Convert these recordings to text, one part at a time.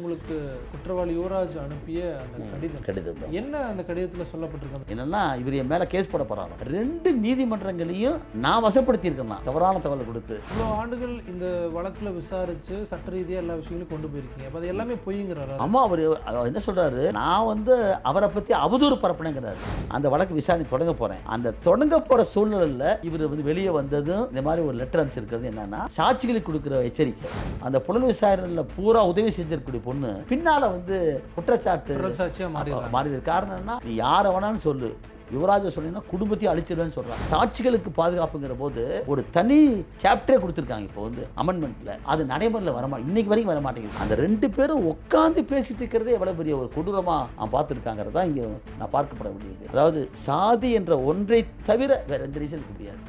உங்களுக்கு குற்றவாளி யுவராஜ் அனுப்பிய அந்த கடிதம். கடிதம். என்ன அந்த கடிதத்தில் சொல்லப்பட்டிருக்கு? என்னன்னா இவர் என் மேலே கேஸ் போட போறாங்க ரெண்டு நீதிமன்றங்களையும் நான் வசப்படுத்தியிருக்கேன் தவறான தகவலை கொடுத்து. இவ்வளோ ஆண்டுகள் இந்த வழக்கில் விசாரிச்சு சட்ட ரீதியாக எல்லா விஷயங்களையும் கொண்டு போயிருக்கீங்க. அப்போ அது எல்லாமே பொய்ங்கிறாரு? அம்மா அவர் என்ன சொல்றாரு? நான் வந்து அவரை பத்தி அவதூறு பரப்புனேங்கிறாரு. அந்த வழக்கு விசாரணை தொடங்க போறேன். அந்த தொடங்க போற சூழ்நிலையில் இவர் வந்து வெளியே வந்ததும் இந்த மாதிரி ஒரு லெட்டர் அமைச்சிருக்கிறது என்னன்னா சாட்சிகளுக்கு கொடுக்குற எச்சரிக்கை. அந்த புலன் விசாரணையில் பூரா உதவி செஞ்சிருக்கக்கூடிய பொண்ணு. பின்னால வந்து குற்றச்சாட்டு குற்றச்சாட்சியாக மாறிடுறாங்க. மாறி காரணம் என்ன? நீ யாரை வேணாலும் சொல்லு. யுவராஜ சொன்னீங்கன்னா குடும்பத்தையும் அழிச்சிடுவேன்னு சொல்றாங்க. சாட்சிகளுக்கு பாதுகாப்புங்கிற போது ஒரு தனி சாப்டரே கொடுத்துருக்காங்க இப்போ வந்து அமெண்ட்மெண்ட்ல அது நடைமுறையில் வரமா? இன்னைக்கு வரைக்கும் வர மாட்டேங்குது. அந்த ரெண்டு பேரும் உட்காந்து பேசிட்டு இருக்கிறதே எவ்வளவு பெரிய ஒரு கொடூரமா நான் பார்த்துருக்காங்கிறது தான் இங்கே நான் பார்க்கப்பட வேண்டியது. அதாவது சாதி என்ற ஒன்றை தவிர வேற எந்த ரீசன் முடியாது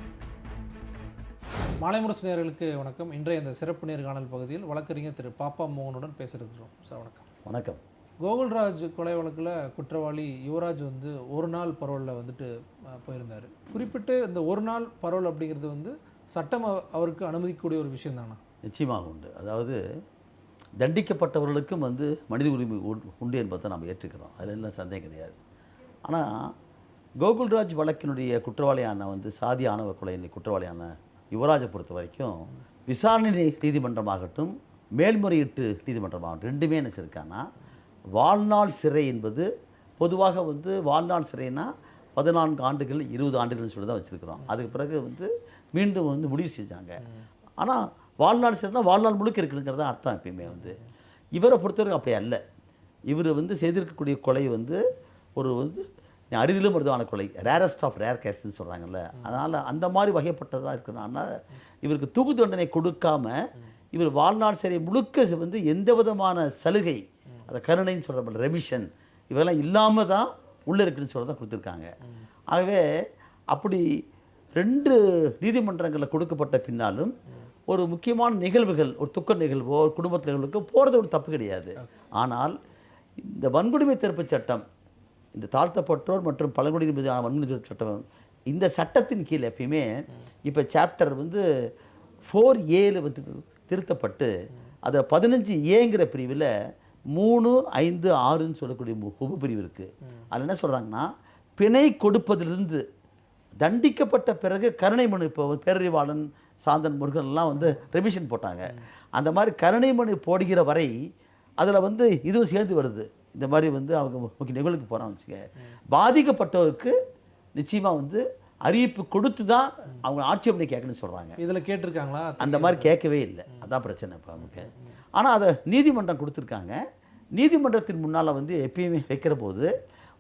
மாலைமுரசு நேயர்களுக்கு வணக்கம். இன்றைய இந்த சிறப்பு நேர்காணல் பகுதியில் வழக்கறிஞர் திரு பாப்பா மோகனுடன் பேச இருக்கிறோம் சார் வணக்கம். வணக்கம். கோகுல்ராஜ் கொலை வழக்கில் குற்றவாளி யுவராஜ் வந்து ஒரு நாள் பரோலில் வந்துட்டு போயிருந்தார். குறிப்பிட்டு இந்த ஒரு நாள் பரோல் அப்படிங்கிறது வந்து சட்டம் அவ- அவருக்கு அனுமதிக்கக்கூடிய ஒரு விஷயம் தானா? நிச்சயமாக உண்டு. அதாவது தண்டிக்கப்பட்டவர்களுக்கும் வந்து மனித உரிமை உண்டு என்பதை நாம் ஏற்றுக்கிறோம். அதில் எல்லாம் சந்தேகம் கிடையாது. ஆனால் கோகுல்ராஜ் வழக்கினுடைய குற்றவாளியான வந்து சாதி ஆணவ கொலை குற்றவாளியான யுவராஜை பொறுத்த வரைக்கும் விசாரணை நீதிமன்றமாகட்டும் மேல்முறையீட்டு நீதிமன்றமாகட்டும் ரெண்டுமே என்ன செஞ்சிருக்காங்கன்னா வாழ்நாள் சிறை என்பது பொதுவாக வந்து வாழ்நாள் சிறைனா பதினான்கு ஆண்டுகள் இருபது ஆண்டுகள்னு சொல்லி தான் வச்சுருக்கிறோம். அதுக்கு பிறகு வந்து மீண்டும் வந்து முடிவு செஞ்சாங்க. ஆனால் வாழ்நாள் சிறைனா வாழ்நாள் முழுக்க இருக்குங்கிறது தான் அர்த்தம் எப்பயுமே வந்து. இவரை பொறுத்தவரைக்கும் அப்படி அல்ல. இவர் வந்து செய்திருக்கக்கூடிய கொலை வந்து ஒரு வந்து அரிதிலும் மருதான கொலை. ரேரஸ்ட் ஆஃப் ரேர் கேஸ்ன்னு சொல்கிறாங்கல்ல அதனால் அந்த மாதிரி வகைப்பட்டதாக இருக்கிறனால இவருக்கு தூக்கு தண்டனை கொடுக்காம இவர் வாழ்நாள் சிறை முழுக்க வந்து எந்த விதமான சலுகை அதை கருணைன்னு சொல்கிற ரெமிஷன் இவெல்லாம் இல்லாமல் தான் உள்ளே இருக்குன்னு சொல்ல தான் கொடுத்துருக்காங்க ஆகவே அப்படி ரெண்டு நீதிமன்றங்களில் கொடுக்கப்பட்ட பின்னாலும் ஒரு முக்கியமான நிகழ்வுகள் ஒரு துக்க நிகழ்வோ ஒரு குடும்ப நிகழ்வுக்கு போகிறது ஒரு தப்பு கிடையாது. ஆனால் இந்த வன்கொடுமை தடுப்பு சட்டம் இந்த தாழ்த்தப்பட்டோர் மற்றும் பழங்குடியினர் மீதான வன்முறை சட்டம். இந்த சட்டத்தின் கீழ் எப்பயுமே இப்போ சாப்டர் வந்து ஃபோர் ஏல வந்து திருத்தப்பட்டு அதில் பதினஞ்சு ஏங்கிற பிரிவில் மூணு ஐந்து ஆறுன்னு சொல்லக்கூடிய மு- உபப்பிரிவு இருக்குது அதில் என்ன சொல்கிறாங்கன்னா பிணை கொடுப்பதிலிருந்து தண்டிக்கப்பட்ட பிறகு கருணை மனு இப்போ பேரறிவாளன் சாந்தன் முருகன்லாம் வந்து ரெமிஷன் போட்டாங்க. அந்த மாதிரி கருணை மனு போடுகிற வரை அதில் வந்து இதுவும் சேர்ந்து வருது. இந்த மாதிரி வந்து அவங்க முக்கிய நிகழ்வுக்கு போகிறான்னு வச்சுக்க பாதிக்கப்பட்டவருக்கு நிச்சயமாக வந்து அறிவிப்பு கொடுத்து தான் அவங்க ஆட்சேபனை கேட்கணும்னு சொல்கிறாங்க இதில் கேட்டிருக்காங்களா? அந்த மாதிரி கேட்கவே இல்லை. அதான் பிரச்சனை இப்போ நமக்கு. ஆனால் அதை நீதிமன்றம் கொடுத்துருக்காங்க. நீதிமன்றத்தின் முன்னால் வந்து எப்பயுமே வைக்கிற போது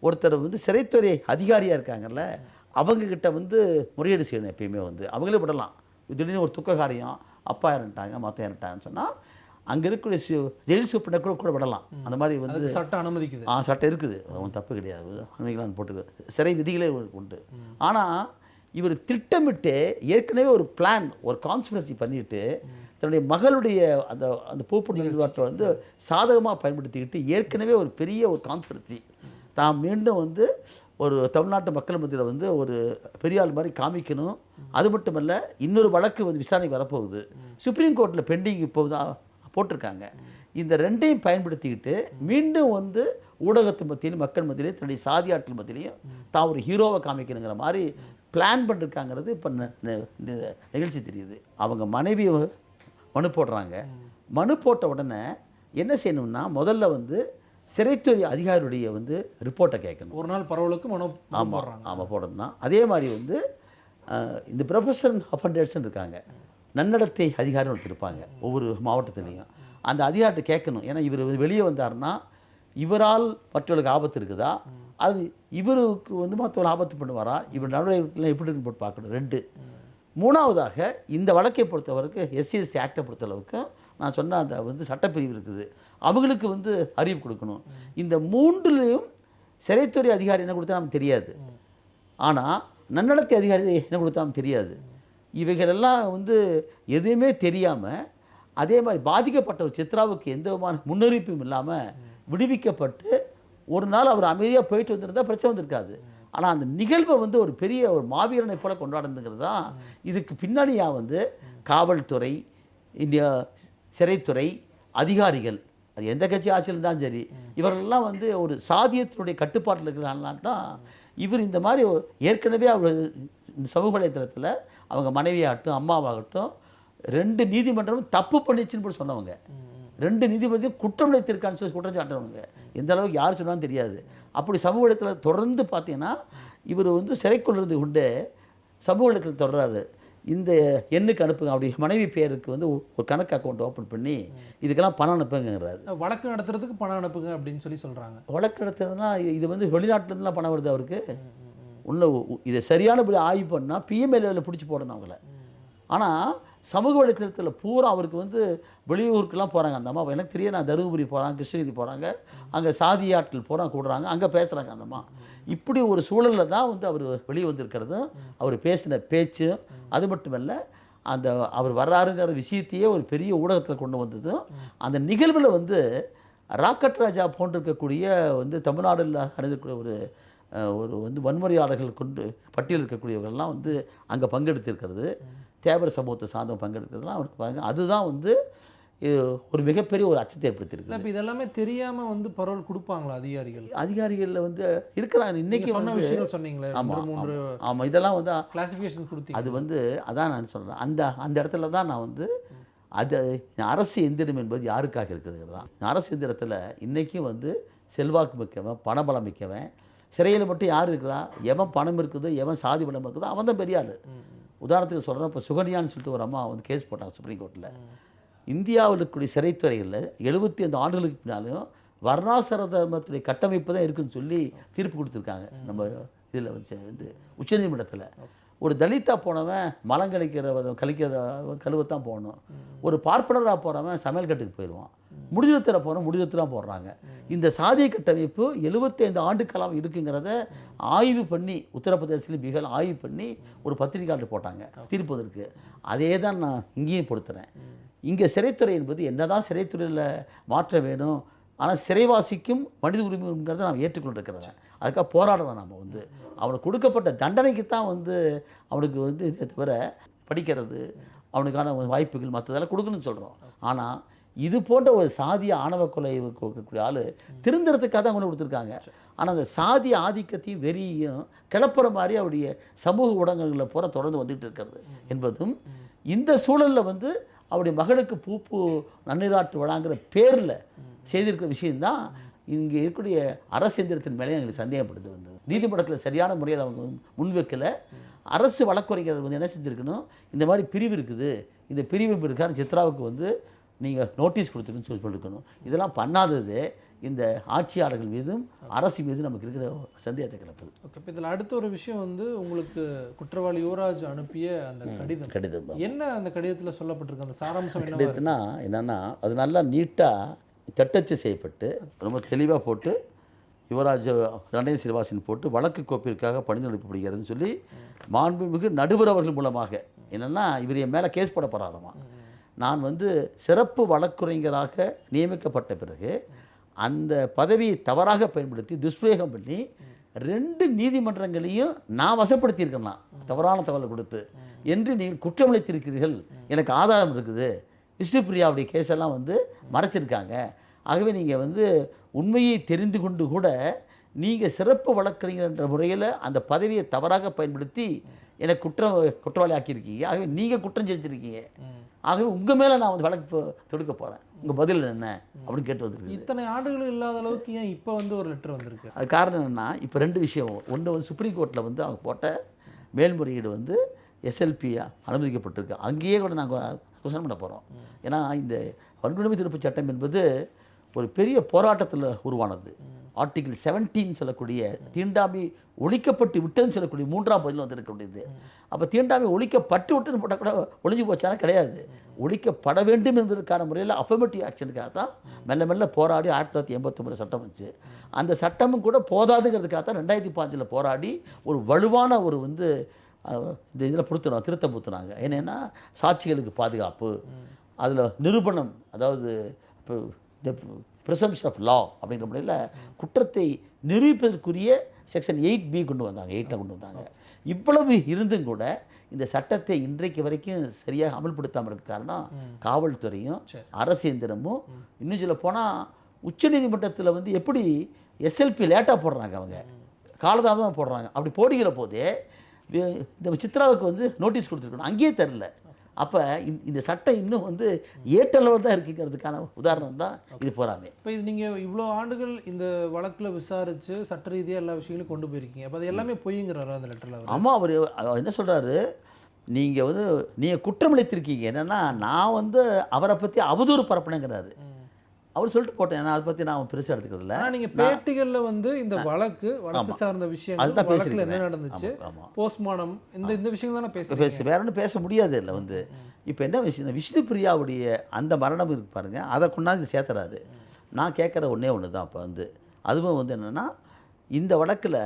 ஒருத்தர் வந்து சிறைத்துறை அதிகாரியாக இருக்காங்கல்ல அவங்கக்கிட்ட வந்து முறையீடு செய்யணும் எப்பயுமே வந்து. அவங்களே விடலாம். திடீர்னு ஒரு துக்க காரியம் அப்பா இறந்துட்டாங்க மற்ற இறந்துட்டாங்கன்னு சொன்னால் அங்கே இருக்கிற சு- ஜெயில் சூப்பினை கூட கூட விடலாம். அந்த மாதிரி வந்து சட்டம் அனுமதிக்குது. ஆ சட்டம் இருக்குது. ஒன்றும் தப்பு கிடையாது. அமைக்கலாம் போட்டு சிறை விதிகளே உண்டு. ஆனால் இவர் திட்டமிட்டு ஏற்கனவே ஒரு பிளான் ஒரு கான்ஸ்பிரசி பண்ணிட்டு தன்னுடைய மகளுடைய அந்த அந்த பூப்பு நிர்வாகத்தை வந்து சாதகமாக பயன்படுத்திக்கிட்டு ஏற்கனவே ஒரு பெரிய ஒரு கான்ஸ்பிரசி தான் மீண்டும் வந்து ஒரு தமிழ்நாட்டு மக்கள் மத்தியில் வந்து ஒரு பெரிய ஆள் மாதிரி காமிக்கணும். அது மட்டுமல்ல இன்னொரு வழக்கு வந்து விசாரணைக்கு வரப்போகுது. சுப்ரீம் கோர்ட்டில் பெண்டிங் இப்போ தான் போட்டிருக்காங்க. இந்த ரெண்டையும் பயன்படுத்திக்கிட்டு மீண்டும் வந்து ஊடகத்து மத்தியிலும் மக்கள் மத்தியிலையும் தன்னுடைய சாதி ஆட்கள் மத்தியிலையும் தான் ஒரு ஹீரோவை காமிக்கணுங்கிற மாதிரி பிளான் பண்ணிருக்காங்கிறது இப்போ நிகழ்ச்சி தெரியுது. அவங்க மனைவி மனு போடுறாங்க. மனு போட்ட உடனே என்ன செய்யணும்னா முதல்ல வந்து சிறைத்துறை அதிகாரியுடைய வந்து ரிப்போர்ட்டை கேட்கணும். ஒரு நாள் பரவலுக்கு மனோ ஆமாம் ஆமாம் போடணும்னா. அதே மாதிரி வந்து இந்த ப்ரொஃபஷன் அஃபண்டர்ஸ்னு இருக்காங்க. நன்னடத்தை அதிகாரின்னு ஒருத்தர் இருப்பாங்க ஒவ்வொரு மாவட்டத்துலேயும். அந்த அதிகாரிட்ட கேட்கணும். ஏன்னா இவர் வெளியே வந்தாருன்னா இவரால் மற்றவர்களுக்கு ஆபத்து இருக்குதா? அது இவருக்கு வந்து மற்றவர்கள் ஆபத்து பண்ணுவாரா? இவர் நடவடிக்கைலாம் எப்படி இருக்குன்னு போட்டு பார்க்கணும். ரெண்டு. மூணாவதாக இந்த வழக்கை பொறுத்தவரைக்கும் எஸ்சிஎஸ்டி ஆக்டை பொறுத்தளவுக்கு நான் சொன்ன அந்த வந்து சட்டப்பிரிவு இருக்குது. அவங்களுக்கு வந்து அறிவு கொடுக்கணும். இந்த மூன்றுலேயும் சிறைத்துறை அதிகாரி என்ன கொடுத்தா நமக்கு தெரியாது. ஆனால் நன்னடத்தை அதிகாரி என்ன கொடுத்தாலும் தெரியாது. இவைகளெல்லாம் வந்து எதுவுமே தெரியாமல் அதே மாதிரி பாதிக்கப்பட்ட ஒரு சித்ராவுக்கு எந்த விதமான முன்னறிவிப்பும் இல்லாமல் விடுவிக்கப்பட்டு ஒரு நாள் அவர் அமைதியாக போயிட்டு வந்திருந்தால் பிரச்சனை வந்திருக்காது. ஆனால் அந்த நிகழ்வை வந்து ஒரு பெரிய ஒரு மாவீரனை போல கொண்டாடுங்கிறது தான் இதுக்கு பின்னணியாக வந்து காவல்துறை இந்தியா சிறைத்துறை அதிகாரிகள் அது எந்த கட்சி ஆட்சியில் இருந்தாலும் சரி இவர்கள்லாம் வந்து ஒரு சாதியத்தினுடைய கட்டுப்பாட்டில் இருக்கிறனால தான் இவர் இந்த மாதிரி ஏற்கனவே அவர் இந்த சமூக வலைத்தளத்தில் அவங்க மனைவியாகட்டும் அம்மாவாகட்டும் ரெண்டு நீதிமன்றமும் தப்பு பண்ணிச்சுன்னு போய் சொன்னவங்க. ரெண்டு நீதிபதியும் குற்றம் இழைத்திருக்கான்னு சொல்லி குற்றம் சாட்டுறவங்க. எந்த அளவுக்கு யார் சொன்னாலும் தெரியாது. அப்படி சமூக இடத்துல தொடர்ந்து பார்த்தீங்கன்னா இவர் வந்து சிறைக்குள்ள இருந்து கொண்டு சமூக இடத்துல தொடர்றாரு. இந்த எண்ணுக்கு அனுப்புங்க அப்படி மனைவி பேருக்கு வந்து ஒரு கணக்கு அக்கௌண்ட் ஓப்பன் பண்ணி இதுக்கெல்லாம் பணம் அனுப்புங்கிறாரு வழக்கு நடத்துறதுக்கு பணம் அனுப்புங்க அப்படின்னு சொல்லி சொல்றாங்க. வழக்கு நடத்துறதுனா இது வந்து வெளிநாட்டுலேருந்துலாம் பணம் வருது அவருக்கு. இன்னும் இதை சரியானபடி ஆய்வு பண்ணால் பிஎம்எல்ஏவில் பிடிச்சி போடணும் அவங்கள. ஆனால் சமூக வலைத்தளத்தில் பூரா அவருக்கு வந்து வெளியூருக்கெல்லாம் போகிறாங்க அந்த அம்மா எனக்கு தெரியும் நான் தருமபுரி போகிறாங்க கிருஷ்ணகிரி போகிறாங்க அங்கே சாதியாட்கள் பூரா கூடுறாங்க அங்கே பேசுகிறாங்க அந்த அம்மா. இப்படி ஒரு சூழலில் தான் வந்து அவர் வெளியே வந்திருக்கிறதும் அவர் பேசின பேச்சும் அது மட்டுமல்ல அந்த அவர் வர்றாருங்கிற விஷயத்தையே ஒரு பெரிய ஊடகத்தில் கொண்டு வந்ததும் அந்த நிகழ்வில் வந்து ராக்கெட் ராஜா போன்றிருக்கக்கூடிய வந்து தமிழ்நாடில் அடைந்திருக்கிற ஒரு ஒரு வந்து வன்முறையாளர்கள் கொண்டு பட்டியல் இருக்கக்கூடியவர்கள்லாம் வந்து அங்கே பங்கெடுத்திருக்கிறது. தேவர சமூகத்தை சார்ந்தவங்க பங்கெடுக்கிறதுலாம் அவருக்கு பாருங்க. அதுதான் வந்து ஒரு மிகப்பெரிய ஒரு அச்சத்தை ஏற்படுத்தியிருக்கு இப்ப இதெல்லாமே தெரியாம வந்து பரோல் கொடுப்பாங்களா அதிகாரிகள்? அதிகாரிகளில் வந்து இருக்கிறாங்க. நீங்க இன்னைக்கு சொன்ன விஷயங்கள் சொன்னீங்களே ஆமா, மூன்று மூன்று ஆமாம் இதெல்லாம் வந்து கிளாசிஃபிகேஷன் கொடுத்தீங்க. அது வந்து அதான் நான் சொல்கிறேன் அந்த அந்த இடத்துல தான் நான் வந்து அது அரசு எந்திரம் என்பது யாருக்காக இருக்குதுங்கிறது தான் அரசு எந்திரத்தில் இன்றைக்கும் வந்து செல்வாக்கு மிக்கவன் பணபலம் மிக்கவன் சிறையில் மட்டும் யார் இருக்கிறா? எவன் பணம் இருக்குது? எவன் சாதி பணம் இருக்குதோ? அவன் தான் பெரிய ஆள் உதாரணத்துக்கு சொல்கிறேன் இப்போ சுகன்யான்னு சொல்லிட்டு ஒரு அம்மா வந்து கேஸ் போட்டாங்க சுப்ரீம் கோர்ட்டில் இந்தியாவில் இருக்கக்கூடிய சிறைத்துறைகளில் எழுபத்தி ஐந்து ஆண்டுகளுக்கு பின்னாலும் வர்ணாசிரமத்துடைய கட்டமைப்பு தான் இருக்குன்னு சொல்லி தீர்ப்பு கொடுத்துருக்காங்க. நம்ம இதில் வந்து உச்சநீதிமன்றத்தில். ஒரு தலித்தா போனவன் மலம் கழிக்கிற கழிக்கிற கழுவத்தான் போகணும் ஒரு பார்ப்பனராக போகிறவன் சமையல் கட்டுக்கு போயிடுவான். முடிதத்தில் போகிறோம் முடிதத்தில் போடுறாங்க. இந்த சாதிய கட்டமைப்பு 75 ஆண்டு காலம் இருக்குங்கிறத ஆய்வு பண்ணி உத்தரப்பிரதேசிலும் பீகார் ஆய்வு பண்ணி ஒரு பத்திரிகையாளர் போட்டாங்க தீர்ப்பதற்கு அதே தான் நான் இங்கேயும் பொறுத்துறேன். இங்கே சிறைத்துறை என்பது என்னதான் சிறைத்துறையில் மாற்ற வேணும் ஆனால் சிறைவாசிக்கும் மனித உரிமைங்கிறத நாம் ஏற்றுக்கொண்டிருக்கிறவன் அதுக்காக போராடுறோம் நம்ம வந்து. அவனுக்கு கொடுக்கப்பட்ட தண்டனைக்கு தான் வந்து அவனுக்கு வந்து இதை தவிர படிக்கிறது அவனுக்கான வாய்ப்புகள் மற்றதெல்லாம் கொடுக்கணும்னு சொல்கிறோம் ஆனால் இது போன்ற ஒரு சாதிய ஆணவ கொலை கொடுக்கக்கூடிய ஆள் திருந்துறதுக்காக தான் கொண்டு கொடுத்துருக்காங்க. ஆனால் அந்த சாதிய ஆதிக்கத்தையும் வெறியும் கிளப்புற மாதிரி அவருடைய சமூக ஊடகங்களில் பூரா தொடர்ந்து வந்துகிட்டு இருக்கிறது. என்பதும் இந்த சூழலில் வந்து அவருடைய மகளுக்கு பூப்பு நன்னீராட்டு விழாங்கிற பேரில் செய்திருக்கிற விஷயந்தான் இங்கே இருக்கக்கூடிய அரசு எந்திரத்தின் மேலே எங்களுக்கு சந்தேகப்படுது வந்து நீதிமன்றத்தில் சரியான முறையில் அவங்க முன்வைக்கலை அரசு வழக்குரைஞர் வந்து என்ன செஞ்சுருக்கணும்? இந்த மாதிரி பிரிவு இருக்குது. இந்த பிரிவு இருக்கான்னு சித்ராவுக்கு வந்து நீங்கள் நோட்டீஸ் கொடுத்துருக்குன்னு சொல்லி சொல்லியிருக்கணும் இதெல்லாம் பண்ணாதது. இந்த ஆட்சியாளர்கள் மீதும் அரசு மீதும் நமக்கு இருக்கிற சந்தேகத்தை கிளப்புது. ஓகே இப்போ இதில் அடுத்த ஒரு விஷயம் வந்து உங்களுக்கு குற்றவாளி யுவராஜ் அனுப்பிய அந்த கடிதம். கடிதம் என்ன அந்த கடிதத்தில் சொல்லப்பட்டிருக்கு? அந்த சாராம்சம் கடிதத்துனா என்னன்னா அது நல்லா நீட்டாக தட்டச்சு செய்யப்பட்டு ரொம்ப தெளிவாக போட்டு யுவராஜ் தண்டனை சிறுவாசன் போட்டு வழக்கு கோப்பிற்காக பணிந்து அனுப்பப்படுகிறதுன்னு சொல்லி மாண்புமிகு நடுவர் அவர்கள் மூலமாக. என்னென்னா இவர் என் மேலே கேஸ் போட போகிறாராமா நான் வந்து சிறப்பு வழக்குரைஞராக நியமிக்கப்பட்ட பிறகு அந்த பதவியை தவறாக பயன்படுத்தி துஷ்பிரயோகம் பண்ணி ரெண்டு நீதிமன்றங்களையும் நான் வசப்படுத்தியிருக்கேன் தவறான தகவலை கொடுத்து. என்று நீங்கள் குற்றமளித்திருக்கிறீர்கள். எனக்கு ஆதாரம் இருக்குது. விஷ்ணுபிரியாவுடைய கேஸெல்லாம் வந்து மறைச்சிருக்காங்க. ஆகவே நீங்கள் வந்து உண்மையை தெரிந்து கொண்டு கூட நீங்கள் சிறப்பு வழக்கறிஞர் என்ற முறையில் அந்த பதவியை தவறாக பயன்படுத்தி எனக்கு குற்றம் குற்றவாளி ஆக்கியிருக்கீங்க ஆகவே நீங்கள் குற்றம் செஞ்சுருக்கீங்க. ஆகவே உங்கள் மேலே நான் வந்து வழக்கு தொடுக்க போகிறேன் உங்கள் பதில் என்ன? அப்படின்னு கேட்டு வந்திருக்கு இத்தனை ஆண்டுகள் இல்லாத அளவுக்கு ஏன் இப்போ வந்து ஒரு லெட்டர் வந்திருக்கு? அது காரணம் என்னென்னா இப்போ ரெண்டு விஷயம். ஒன்று வந்து சுப்ரீம் கோர்ட்டில் வந்து அவங்க போட்ட மேல்முறையீடு வந்து எஸ்எல்பியா அனுமதிக்கப்பட்டிருக்கு. அங்கேயே கூட நாங்கள் கொஸ்டின் பண்ண போகிறோம் ஏன்னா இந்த வன்கொடுமை தடுப்பு சட்டம் என்பது ஒரு பெரிய போராட்டத்தில் உருவானது. ஆர்டிகிள் 17 சொல்லக்கூடிய தீண்டாமை ஒழிக்கப்பட்டு விட்டதுன்னு சொல்லக்கூடிய மூன்றாம் பகுதியில் வந்திருக்கக்கூடியது. அப்போ தீண்டாமை ஒழிக்கப்பட்டு விட்டுன்னு போட்டால் கூட ஒழிஞ்சு போச்சானா கிடையாது. ஒழிக்கப்பட வேண்டும் என்பதற்கான முறையில் அஃபர்மேட்டிவ் ஆக்ஷனுக்காக தான் மெல்ல மெல்ல போராடி ஆயிரத்தி தொள்ளாயிரத்தி எண்பத்தொம்பது சட்டம் வந்துச்சு. அந்த சட்டமும் கூட போதாதுங்கிறதுக்காக தான் ரெண்டாயிரத்தி பாஞ்சில் போராடி ஒரு வலுவான ஒரு வந்து இந்த இதில் பொருத்தினோம் திருத்தம் பொருத்தினாங்க என்னென்னா சாட்சிகளுக்கு பாதுகாப்பு அதில் நிரூபணம் அதாவது இப்போ இந்த ப்ரிசம்ஷன் ஆஃப் லா அப்படிங்கிற முறையில் குற்றத்தை நிரூபிப்பதற்குரிய செக்ஷன் எயிட் பி கொண்டு வந்தாங்க எயிட்டில் கொண்டு வந்தாங்க. இவ்வளவு இருந்தும் கூட இந்த சட்டத்தை இன்றைக்கு வரைக்கும் சரியாக அமல்படுத்தாமல் இருக்க காரணம் காவல்துறையும் சரி. அரசு இயந்திரமும் இன்னும் சொல்ல போனால் உச்சநீதிமன்றத்தில் வந்து எப்படி எஸ்எல்பி லேட்டாக போடுறாங்க அவங்க. காலதாமதம் போடுறாங்க. அப்படி போடுகிற போதே இந்த சித்ராவுக்கு வந்து நோட்டீஸ் கொடுத்துருக்கணும். அங்கேயே தெரில அப்போ இந்த சட்டம் இன்னும் வந்து ஏட்டளவு தான் இருக்குங்கிறதுக்கான உதாரணம் தான் இது போகிறாமே இப்போ இது நீங்கள் இவ்வளோ ஆண்டுகள் இந்த வழக்கில் விசாரிச்சு சட்ட ரீதியாக எல்லா விஷயங்களையும் கொண்டு போயிருக்கீங்க. அப்போ அது எல்லாமே பொய்ங்கிறாரா அந்த லெட்டரில் ஆமாம் அவர்? என்ன சொல்கிறாரு நீங்கள் வந்து நீங்கள் குற்றமளித்திருக்கீங்க. என்னென்னா நான் வந்து அவரை பற்றி அவதூறு பரப்புனேங்கிறாரு. அவர் சொல்லிட்டு போட்டேன். ஏன்னா அதை பற்றி நான் பெருசாக எடுத்துக்கிறது இல்லை நீங்கள் பேட்டிகளில் வந்து இந்த வழக்கு வழக்கு சார்ந்த விஷயங்கள் அதுதான் வழக்கில் என்ன. நடந்துச்சு? போஸ்ட்மார்டம் இந்த இந்த விஷயம் தானே பேசுறீங்க பேச வேற ஒன்றும் பேச முடியாது இல்லை வந்து. இப்போ என்ன விஷயம் விஷ்ணு பிரியாவுடைய அந்த மரணம் இருக்கு பாருங்க. அதை கொண்டாந்து சேர்த்துறாரு. நான் கேட்குற ஒன்றே ஒன்று தான் இப்போ வந்து. அதுவும் வந்து என்னென்னா இந்த வழக்கில்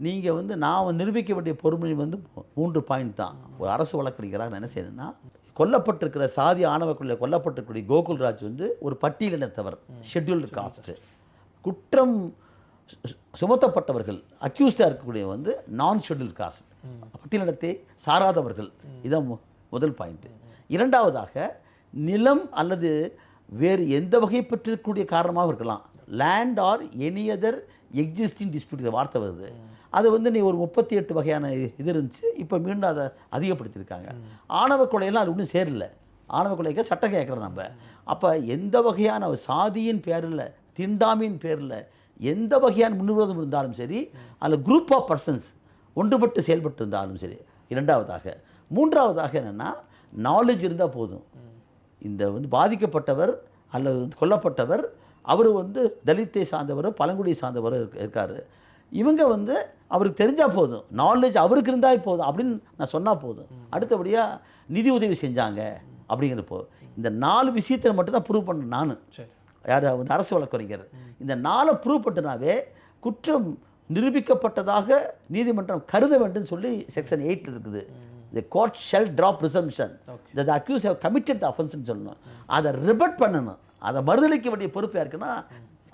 நீங்கள் வந்து நான் நிரூபிக்க வேண்டிய பொறுமை வந்து மூன்று பாயிண்ட் தான். ஒரு அரசு வழக்கறிஞராக நான் என்ன செய்யணும்னா கொல்லப்பட்டிருக்கிற சாதி ஆணவக்குள்ள கொல்லப்பட்டிருக்கக்கூடிய கோகுல்ராஜ் வந்து ஒரு பட்டியலினத்தவர் ஷெட்யூல்டு காஸ்ட்டு குற்றம் சுமத்தப்பட்டவர்கள் அக்யூஸ்டாக இருக்கக்கூடிய வந்து நான் ஷெட்யூல் காஸ்ட் பட்டியலினத்தை சாராதவர்கள். இதான் முதல் பாயிண்ட் இரண்டாவதாக நிலம் அல்லது வேறு எந்த வகை பெற்றிருக்கக்கூடிய காரணமாக இருக்கலாம். Land or any other existing dispute வார்த்தை வருது. அது வந்து நீ ஒரு முப்பத்தி எட்டு வகையான இது இருந்துச்சு இப்போ மீண்டும் அதை அதிகப்படுத்தியிருக்காங்க. ஆணவ கொலையெல்லாம் அது ஒன்றும் சேரல. ஆணவ கொலைக்கு சட்டம் கேட்குறோம் நம்ம. அப்போ எந்த வகையான சாதியின் பேரில் திண்டாமியின் பேரில் எந்த வகையான முன்னுரோதம் இருந்தாலும் சரி அதில் குரூப் ஆஃப் பர்சன்ஸ் ஒன்றுபட்டு செயல்பட்டு இருந்தாலும் சரி இரண்டாவதாக. மூன்றாவதாக என்னென்னா நாலேஜ் இருந்தால் போதும். இந்த வந்து பாதிக்கப்பட்டவர் அல்லது வந்து கொல்லப்பட்டவர் அவர் வந்து தலித்தை சார்ந்தவரோ பழங்குடியை சார்ந்தவர் இருக்கார். இவங்க வந்து அவருக்கு தெரிஞ்சால் போதும். நாலேஜ் அவருக்கு இருந்தால் போதும் அப்படின்னு நான் சொன்னால் போதும். அடுத்தபடியாக நிதி உதவி செஞ்சாங்க அப்படிங்கிறப்போ இந்த நாலு விஷயத்தை மட்டும் ப்ரூவ் பண்ண நான். யார்? வந்து அரசு வழக்கறிஞர். இந்த நாளை ப்ரூவ் பண்ணினாவே குற்றம் நிரூபிக்கப்பட்டதாக நீதிமன்றம் கருத வேண்டும் சொல்லி செக்ஷன் எயிட் இருக்குது. The court shall draw presumption. The accused have committed the அஃபென்ஸ்னு சொல்லணும். அதை ரிபட் பண்ணணும். அதை மறுதளிக்க வேண்டிய பொறுப்பு யாருக்குன்னா